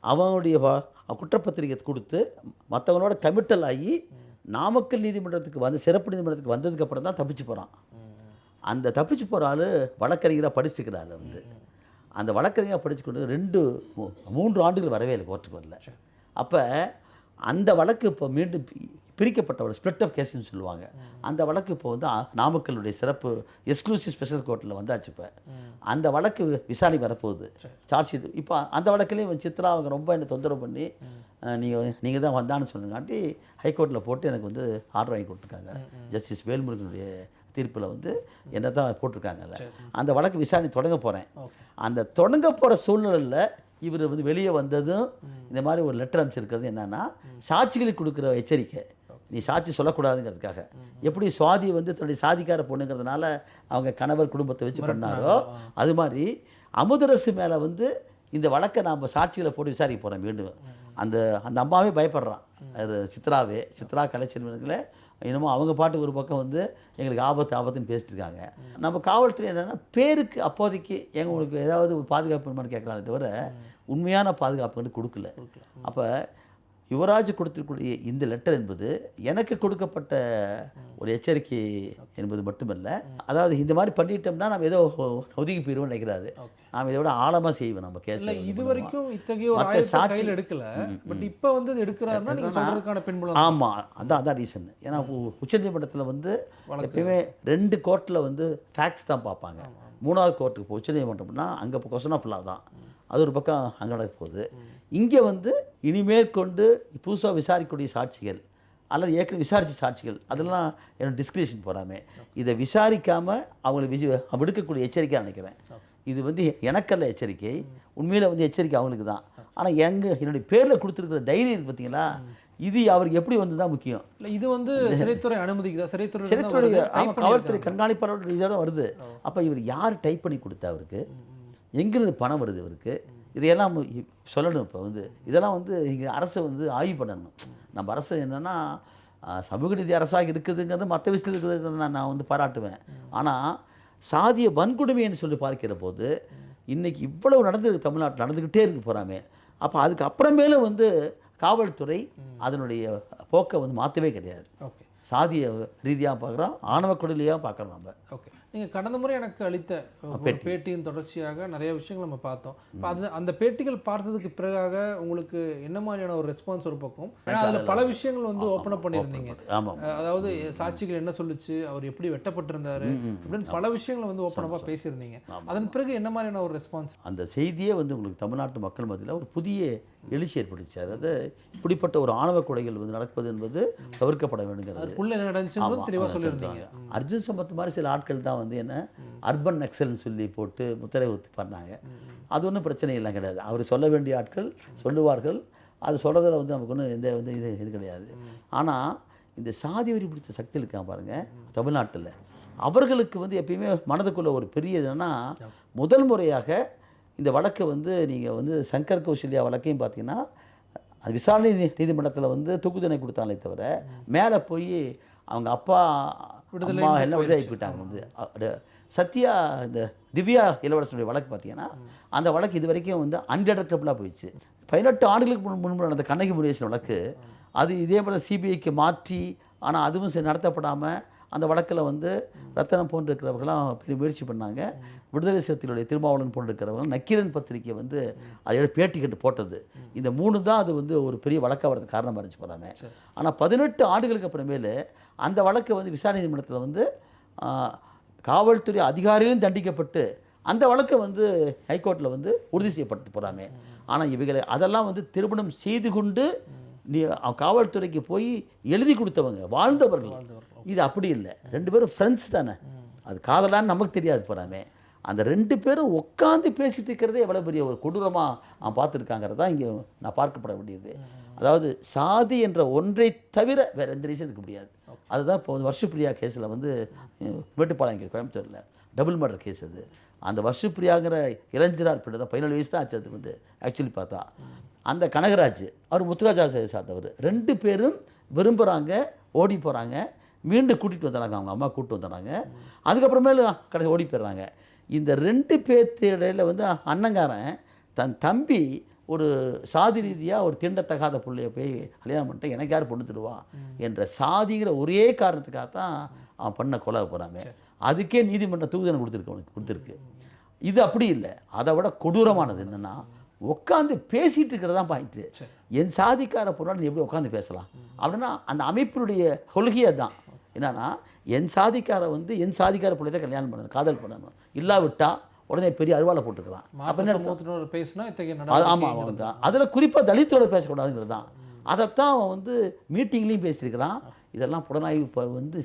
அவனுடைய குற்றப்பத்திரிகை கொடுத்து மற்றவங்களோட கமிட்டல் ஆகி நாமக்கல் நீதிமன்றத்துக்கு வந்து சிறப்பு நீதிமன்றத்துக்கு வந்ததுக்கப்புறம் தான் தப்பிச்சு போகிறான் அந்த தப்பிச்சு போகிற ஆள் வழக்கறிஞராக படிச்சுக்கிறாரு வந்து. அந்த வழக்கறிஞராக படிச்சுக்கொண்டு ரெண்டு மூ- மூன்று ஆண்டுகள் வரவே இல்லை கோர்ட்டுக்கு வரல. அப்போ அந்த வழக்கு இப்போ மீண்டும் பிரிக்கப்பட்ட ஒரு ஸ்பிளிட் ஆஃப் கேஸ்ன்னு சொல்லுவாங்க. அந்த வழக்கு இப்போ வந்து நாமக்கல்லுடைய சிறப்பு எக்ஸ்க்ளூசிவ் ஸ்பெஷல் கோர்ட்டில் வந்தாச்சு இப்போ. அந்த வழக்கு விசாரணை வரப்போகுது. சார்ஜ் ஷீட் இப்போ அந்த வழக்குலேயும் சித்ரா அவங்க ரொம்ப என்னை தொந்தரவு பண்ணி நீங்கள் நீங்கள் தான் வந்தான்னு சொன்னங்காட்டி ஹைகோர்ட்டில் போட்டு எனக்கு வந்து ஆர்டர் வாங்கி கொடுத்துருக்காங்க. ஜஸ்டிஸ் வேல்முருகனுடைய தீர்ப்பில் வந்து என்ன தான் போட்டிருக்காங்கல்ல. அந்த வழக்கு விசாரணை தொடங்க போகிறேன். அந்த தொடங்க போகிற சூழ்நிலையில் இவர் வந்து வெளியே வந்ததும் இந்த மாதிரி ஒரு லெட்டர் அமைச்சிருக்கிறது என்னன்னா சாட்சிகளுக்கு கொடுக்குற எச்சரிக்கை. நீ சாட்சி சொல்லக்கூடாதுங்கிறதுக்காக. எப்படி சுவாதி வந்து தன்னுடைய சாதிக்கார பொண்ணுங்கிறதுனால அவங்க கணவர் குடும்பத்தை வச்சு பண்ணாரோ? அது மாதிரி அமுதரசு மேலே வந்து இந்த வழக்கை நாம் சாட்சிகளை போட்டு விசாரிக்க போகிறோம் மீண்டும். அந்த அந்த அம்மாவே பயப்படுறான். அது சித்ராவே. சித்ரா கலைச்செல்வனுங்களே என்னமோ அவங்க பாட்டுக்கு ஒரு பக்கம் வந்து எங்களுக்கு ஆபத்து ஆபத்துன்னு பேசிட்டு இருக்காங்க. நம்ம காவல்துறை என்னென்னா பேருக்கு அப்போதைக்கு எங்க உங்களுக்கு ஏதாவது ஒரு பாதுகாப்பு வேணுமான்னு கேட்குறாங்களே தவிர உண்மையான பாதுகாப்பு வந்து கொடுக்கல. அப்போ யுவராஜ் கொடுத்திருக்கக்கூடிய இந்த லெட்டர் என்பது எனக்கு கொடுக்கப்பட்ட ஒரு எச்சரிக்கை என்பது மட்டுமல்ல. அதாவது இந்த மாதிரி பண்ணிட்டோம்னா நம்ம ஏதோ ஒதுங்கி போயிடுவோம்னு நினைக்கிறாரு. நாம் இதை விட ஆழமாக செய்வோம் நம்ம கேஸ் இது வரைக்கும் இத்தகைய ஒரு மத்த ஆயுதத்தை சாட்சி- கையில் எடுக்கல. பட் இப்ப வந்து எடுக்கிறாருன்னா நீங்க சொல்றதுக்கான பின்புலம் ஆமாம் அதான் அதான் ரீசன் ஏன்னா உச்சநீதிமன்றத்தில் வந்து எப்பயுமே ரெண்டு கோர்ட்டில் வந்து ஃபேக்ஸ் தான் பார்ப்பாங்க. மூணாவது கோர்ட்டுக்கு உச்சநீதிமன்றம்னா அங்கே லா தான். அது ஒரு பக்கம் அங்கே நடக்க போகுது இங்கே வந்து இனிமேல் கொண்டு புதுசாக விசாரிக்கக்கூடிய சாட்சிகள் அல்லது ஏற்கனவே விசாரித்த சாட்சிகள் அதெல்லாம் என்னோட டிஸ்கிரிப்ஷன் போடாமல் இதை விசாரிக்காமல் அவங்களை விஜி விடுக்கக்கூடிய எச்சரிக்கை நினைக்கிறேன். இது வந்து எனக்கல்ல எச்சரிக்கை. உண்மையில் வந்து எச்சரிக்கை அவங்களுக்கு தான். ஆனால் எங்க என்னுடைய பேரில் கொடுத்துருக்கிற தைரியம் இருக்கு பார்த்தீங்களா இது அவருக்கு எப்படி வந்து தான் முக்கியம். இல்ல இது வந்து சிறைத்துறை அனுமதிக்குதா சிறைத்துறை சிறைத்துறை ஆமாம் காவல்துறை கண்காணிப்பாளர் இதோட வருது. அப்போ இவர் யார் டைப் பண்ணி கொடுத்தா அவருக்கு? எங்கிருந்து பணம் வருது இவருக்கு? இதையெல்லாம் சொல்லணும் இப்போ வந்து. இதெல்லாம் வந்து இங்கே அரசு வந்து ஆய்வு பண்ணணும். நம்ம அரசு என்னென்னா சமூக நீதி அரசாக இருக்குதுங்கிறது மற்ற விஷயத்தில் இருக்குதுங்கிறது நான் நான் வந்து பாராட்டுவேன். ஆனால் சாதிய வன்கொடுமைன்னு சொல்லி பார்க்கிற போது இன்னைக்கு இவ்வளவு நடந்திருக்கு தமிழ்நாட்டில் நடந்துக்கிட்டே இருக்கு போகிறாமே அப்போ அதுக்கு அப்புறமேலும் வந்து காவல்துறை அதனுடைய போக்கை வந்து மாற்றவே கிடையாது. ஓகே. சாதிய ரீதியாக பார்க்குறோம் ஆணவ கொடலியாக பார்க்குறோம் நம்ம. ஓகே. நீங்கள் கடந்த முறை எனக்கு அளித்த. பேட்டியின் தொடர்ச்சியாக நிறைய விஷயங்கள் நம்ம பார்த்தோம். இப்போ அது அந்த பேட்டிகள் பார்த்ததுக்கு பிறகாக உங்களுக்கு என்ன மாதிரியான ஒரு ரெஸ்பான்ஸ் ஒரு பக்கம்? ஏன்னா அதில் பல விஷயங்கள் வந்து ஓப்பன் அப் பண்ணியிருந்தீங்க. அதாவது சாட்சிகள் என்ன சொல்லுச்சு அவர் எப்படி வெட்டப்பட்டிருந்தாரு அப்படின்னு பல விஷயங்களை வந்து ஓப்பன் அப்பாக பேசியிருந்தீங்க. அதன் பிறகு என்ன மாதிரியான ஒரு ரெஸ்பான்ஸ் அந்த செய்தியே வந்து உங்களுக்கு தமிழ்நாட்டு மக்கள் மத்தியில் ஒரு புதிய எழுச்சி ஏற்படுச்சு அதாவது இப்படிப்பட்ட ஒரு ஆணவ கொலைகள் வந்து நடப்பது என்பது தவிர்க்கப்பட வேண்டுங்கிறது. அர்ஜுன் சம்பத் மாதிரி சில ஆட்கள் தான் வந்து என்ன அர்பன் நக்சல்னு சொல்லி போட்டு முத்திரை ஒத்து பண்ணாங்க. அது ஒன்றும் பிரச்சனை இல்லை கிடையாது. அவர் சொல்ல வேண்டிய ஆட்கள் சொல்லுவார்கள். அது சொல்கிறதுல வந்து நமக்கு ஒன்றும் எந்த வந்து இது இது கிடையாது. ஆனால் இந்த சாதி வரி பிடித்த சக்தி இருக்கான் பாருங்க தமிழ்நாட்டில். அவர்களுக்கு வந்து எப்பயுமே மனதுக்குள்ள ஒரு பெரிய என்னன்னா முதல் முறையாக இந்த வழக்கை வந்து நீங்கள் வந்து சங்கர் கௌசல்யா வழக்கையும் பார்த்தீங்கன்னா அது விசாரணை நீதிமன்றத்தில் வந்து தூக்கு தண்டனை கொடுத்தாங்களே தவிர மேலே போய் அவங்க அப்பா அம்மா எல்லாம் விடுதலை போயிட்டாங்க வந்து. சத்யா இந்த திவ்யா இளவரசனுடைய வழக்கு பார்த்தீங்கன்னா அந்த வழக்கு இது வரைக்கும் வந்து அன்டிடக்டபிளாக போயிடுச்சு. பதினெட்டு ஆண்டுகளுக்கு முன் முன்பு நடந்த கண்ணகி முருகேசன் வழக்கு அது இதே போல் சிபிஐக்கு மாற்றி ஆனால் அதுவும் சரி நடத்தப்படாமல் அந்த வழக்கில் வந்து ரத்தனம் போன்று இருக்கிறவர்களாம் பெரிய முயற்சி பண்ணாங்க. விடுதலை சிறுத்தைகளுடைய திருமாவளவன் போன்று இருக்கிறவங்க நக்கீரன் பத்திரிக்கை வந்து அதோட பேட்டி கட்டு போட்டது. இந்த மூணு தான் அது வந்து ஒரு பெரிய வழக்காக வரதுக்கு காரணமாக இருந்துச்சு போகிறாங்க ஆனால் பதினெட்டு ஆண்டுகளுக்கு அப்புறமேலு அந்த வழக்கு வந்து விசாரணை நீதிமன்றத்தில் வந்து காவல்துறை அதிகாரிகளும் தண்டிக்கப்பட்டு அந்த வழக்கை வந்து ஹைகோர்ட்டில் வந்து உறுதி செய்யப்பட்டு போகிறாங்க ஆனால் இவைகளை அதெல்லாம் வந்து திருமணம் செய்து கொண்டு நீ காவல்துறைக்கு போய் எழுதி கொடுத்தவங்க வாழ்ந்தவர்கள். இது அப்படி இல்லை. ரெண்டு பேரும் ஃப்ரெண்ட்ஸ் தானே. அது காதலான்னு நமக்கு தெரியாது போகிறாமே அந்த ரெண்டு பேரும் உட்காந்து பேசிட்டு இருக்கிறதே எவ்வளோ பெரிய ஒரு கொடூரமாக அவன் பார்த்துருக்காங்கிறது தான் இங்கே நான் பார்க்கப்பட வேண்டியது. அதாவது சாதி என்ற ஒன்றை தவிர வேறு எந்த ரீசன் இருக்க முடியாது. அதுதான் இப்போ வருஷப்பிரியா கேஸில் வந்து மேட்டுப்பாளையம் இங்கே கோயம்புத்தூரில் டபுள் மர்டர் கேஸ் அது. அந்த வருஷப்பிரியாங்கிற இளைஞரார் பிள்ளை தான் பதினேழு வயசு தான் ஆச்சு அது வந்து ஆக்சுவலி பார்த்தா. அந்த கனகராஜ் அவர் முத்துராஜா சார்ந்தவர். ரெண்டு பேரும் விரும்புகிறாங்க ஓடி போகிறாங்க மீண்டும் கூட்டிகிட்டு வந்துடுறாங்க. அவங்க அம்மா கூப்பிட்டு வந்துடுறாங்க. அதுக்கப்புறமேலு கடைசி ஓடி போயிடுறாங்க. இந்த ரெண்டு பேர்த்து இடையில வந்து அண்ணங்காரன் தன் தம்பி ஒரு சாதி ரீதியாக ஒரு தீண்டத்தகாத பிள்ளைய போய் கல்யாணம் பண்ணிட்டு எனக்கு யார் பொண்ணு தருவா என்ற சாதிங்கிற ஒரே காரணத்துக்காக தான் அவன் பண்ண கொலை போகிறாங்க அதுக்கே நீதிமன்றம் தூக்குதண்டனை கொடுத்துருக்கு அவனுக்கு கொடுத்துருக்கு. இது அப்படி இல்லை. அதை விட கொடூரமானது என்னென்னா உட்காந்து பேசிகிட்டு இருக்கிறது தான் பாயிண்ட்டு என் சாதிக்கார பொருளால் நீ எப்படி உட்காந்து பேசலாம்? அப்படின்னா அந்த அமைப்பினுடைய கொள்கையே தான் என்னன்னா என் சாதிக்கார வந்து என் சாதிக்கார பிள்ளை தான் கல்யாணம் பண்ணணும் காதல் பண்ணணும். இல்லாவிட்டா உடனே பெரிய அருவாளை போட்டுக்கிறான் அப்போ சமூகத்தினர் பேசினா ஆமாம் அவன் தான் அதில் குறிப்பாக தலித்தோட பேசக்கூடாதுங்கிறது தான். அதைத்தான் அவன் வந்து மீட்டிங்லேயும் பேசியிருக்கிறான். இதெல்லாம் புலனாய்வு இப்போ வந்து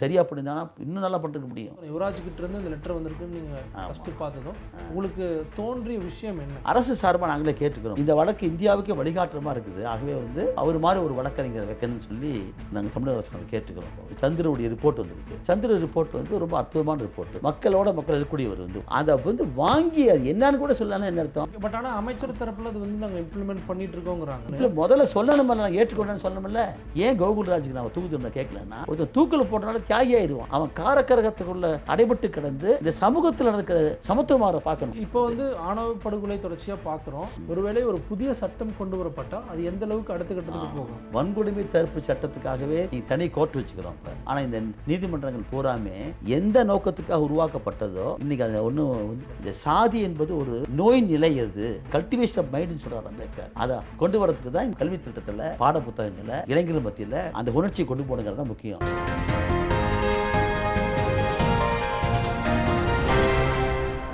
சரியாக பண்ணியிருந்தானா இன்னும் நல்லா பண்ணிருக்க முடியும். யுவராஜ் கிட்ட இருந்து இந்த லெட்டர் வந்திருக்குன்னு நீங்க ஃபர்ஸ்ட் பார்த்ததும் உங்களுக்கு தோன்றிய விஷயம் என்ன? அரசு சார்பாக நாங்களே கேட்டுக்கிறோம். இந்த வழக்கு இந்தியாவுக்கே வழிகாட்டுறமா இருக்குது. ஆகவே வந்து அவர் மாதிரி ஒரு வழக்கறிஞர் வைக்கணும்னு சொல்லி நாங்கள் தமிழக அரசு அதை கேட்டுக்கிறோம். சந்திரனுடைய ரிப்போர்ட் வந்திருக்கு. சந்திர ரிப்போர்ட் வந்து ரொம்ப அற்புதமான ரிப்போர்ட் மக்களோட மக்கள் இருக்கக்கூடியவர் வந்து அதை வந்து வாங்கி அது என்னன்னு கூட சொல்லலாம் என்ன அர்த்தம்? பட் ஆனா அமைச்சர் தரப்புல அது வந்து நாங்க இம்ப்ளிமெண்ட் பண்ணிட்டு இருக்கோங்கிறாங்க. இல்லை முதல்ல சொல்லணுமில்ல நான் ஏற்றுக்கொண்டேன்னு சொல்லணுமில்ல. ஏன் கோகுல் ராஜுக்கு நான் தூக்கு தண்டனை கேட்கலன்னா ஒருத்தன் தூக்கில் போட்டனால தியாகி ஆயிடுவான் அவன் காரக்கரகத்துக்குள்ள அடைபட்டு கிடந்து இந்த சமூகத்தில் நடக்கிற சமத்துவமாரை பார்க்கணும். இப்போ வந்து ஆணவ படுகொலை தொடர்ச்சியா பார்க்குறோம். ஒருவேளை ஒரு புதிய சட்டம் கொண்டு வரப்பட்டா அது எந்த அளவுக்கு அடுத்த கட்டத்துக்கு போகும்? வன்கொடுமை தடுப்பு சட்டத்துக்காகவே நீ தனி கோர்ட் வச்சுக்கிறோம் இப்ப. ஆனா இந்த நீதிமன்றங்கள் பூராமே எந்த நோக்கத்துக்காக உருவாக்கப்பட்டதோ இன்னைக்கு அது ஒன்றும் இந்த சாதி என்பது ஒரு நோய் நிலை அது. கல்டிவேஷன் ஆஃப் மைண்ட்னு சொல்றாரு அம்பேத்கர். அதை கொண்டு வரதுக்கு தான் கல்வி திட்டத்தில் பாட புத்தகங்களை இளைஞர்கள் மத்தியில் அந்த உணர்ச்சியை கொண்டு போகணுங்கிறது தான் முக்கியம்.